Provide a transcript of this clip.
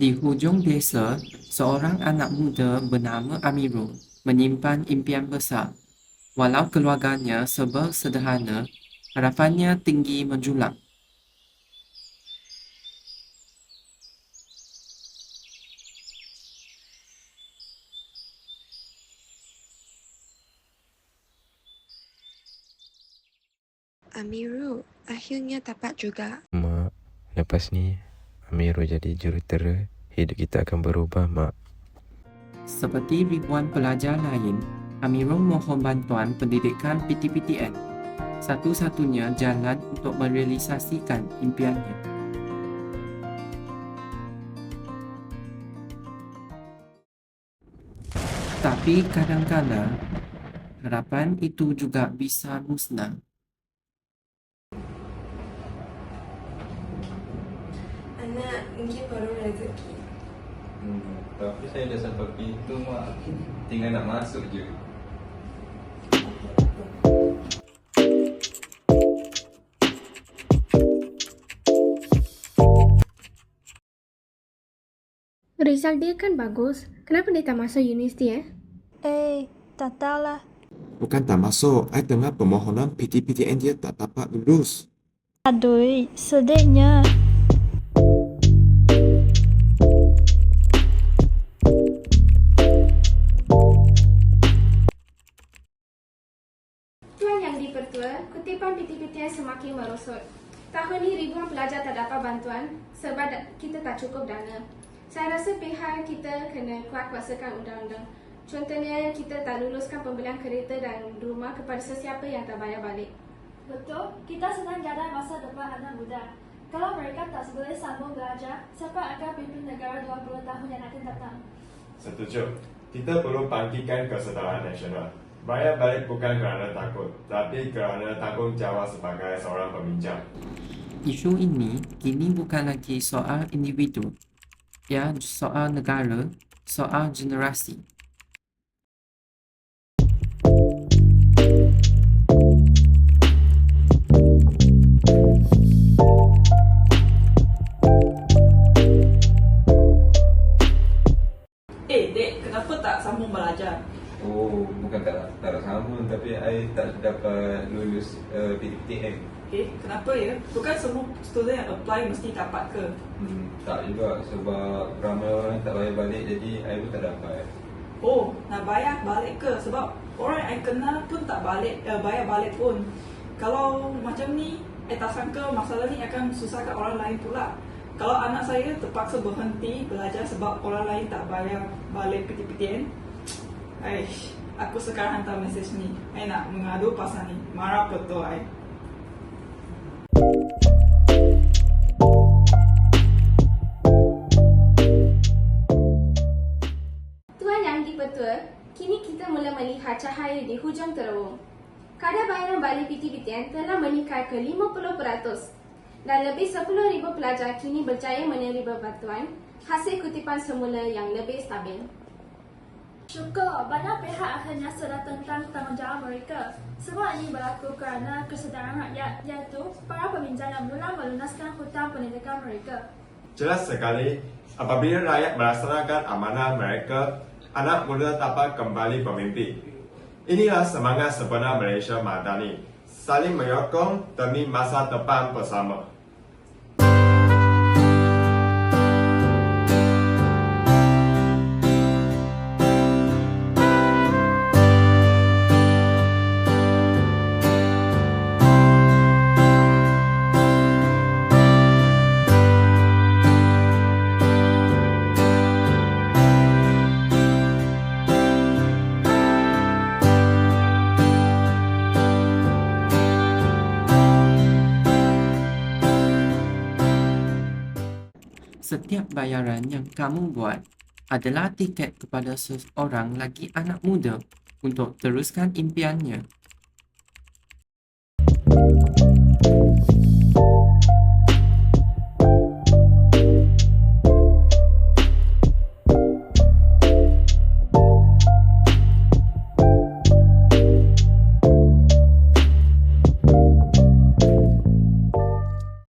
Di hujung desa, seorang anak muda bernama Amirul menyimpan impian besar. Walau keluarganya serba sederhana, harapannya tinggi menjulang. Amirul, akhirnya dapat juga. Mak, lepas ni Amirul jadi jurutera, hidup kita akan berubah, Mak. Seperti ribuan pelajar lain, Amirul mohon bantuan pendidikan PTPTN. Satu-satunya jalan untuk merealisasikan impiannya. Tapi kadang-kadang, harapan itu juga bisa musnah. Anak mungkin baru rezeki. Hmm, tapi saya dah sampai pintu mak. Tinggal nak masuk je. Result dia kan bagus. Kenapa dia tak masuk universiti eh? Eh, tak tahulah. Bukan tak masuk, I tengah permohonan PTPTN dia tak dapat lulus. Aduh, sedihnya. PTPTN semakin merosot. Tahun ini ribuan pelajar tak dapat bantuan sebab kita tak cukup dana. Saya rasa pihak kita kena kuat-kuatsakan undang-undang. Contohnya, kita tak luluskan pembelian kereta dan rumah kepada sesiapa yang tak bayar balik. Betul, kita sedang gadai masa depan anak muda. Kalau mereka tak boleh sambung belajar, siapa akan pimpin negara 20 tahun yang akan datang? Setuju. Kita perlu bangkitkan kesetaraan nasional. Bayar balik bukan kerana takut, tapi kerana tanggungjawab sebagai seorang pemimpin. Isu ini kini bukan lagi soal individu, ia soal negara, soal generasi. Eh, dek, kenapa tak sambung belajar? Oh, bukan tak tak sambung tapi I tak dapat lulus uh, PTPTN. Eh, kenapa ya? Bukan semua student yang apply mesti dapat ke? Hmm, tak juga sebab ramai orang tak bayar balik jadi I pun tak dapat. Oh, nak bayar balik ke? Sebab orang yang I kenal pun tak balik, eh, bayar balik pun. Kalau macam ni, I tak sangka masalah ni akan susahkan orang lain pula. Kalau anak saya terpaksa berhenti belajar sebab orang lain tak bayar balik PTPTN, Aish, aku sekarang hantar mesej ni. I nak mengadu pasal ni. Marah betul I. Tuan Yang Dipertua, kini kita mula melihat cahaya di hujung terowong. Kadar bayaran balik PTPTN telah meningkat ke 50% dan lebih 10,000 pelajar kini berjaya menerima bantuan hasil kutipan semula yang lebih stabil. Syukur, banyak pihak akhirnya sedar tentang tanggungjawab mereka. Semua ini berlaku kerana kesedaran rakyat, iaitu para peminjam yang mula melunaskan hutang pendidikan mereka. Jelas sekali, apabila rakyat melaksanakan amanah mereka, anak muda dapat kembali pemimpin. Inilah semangat sebenar Malaysia Madani, saling menyokong demi masa depan bersama. Setiap bayaran yang kamu buat adalah tiket kepada seorang lagi anak muda untuk teruskan impiannya.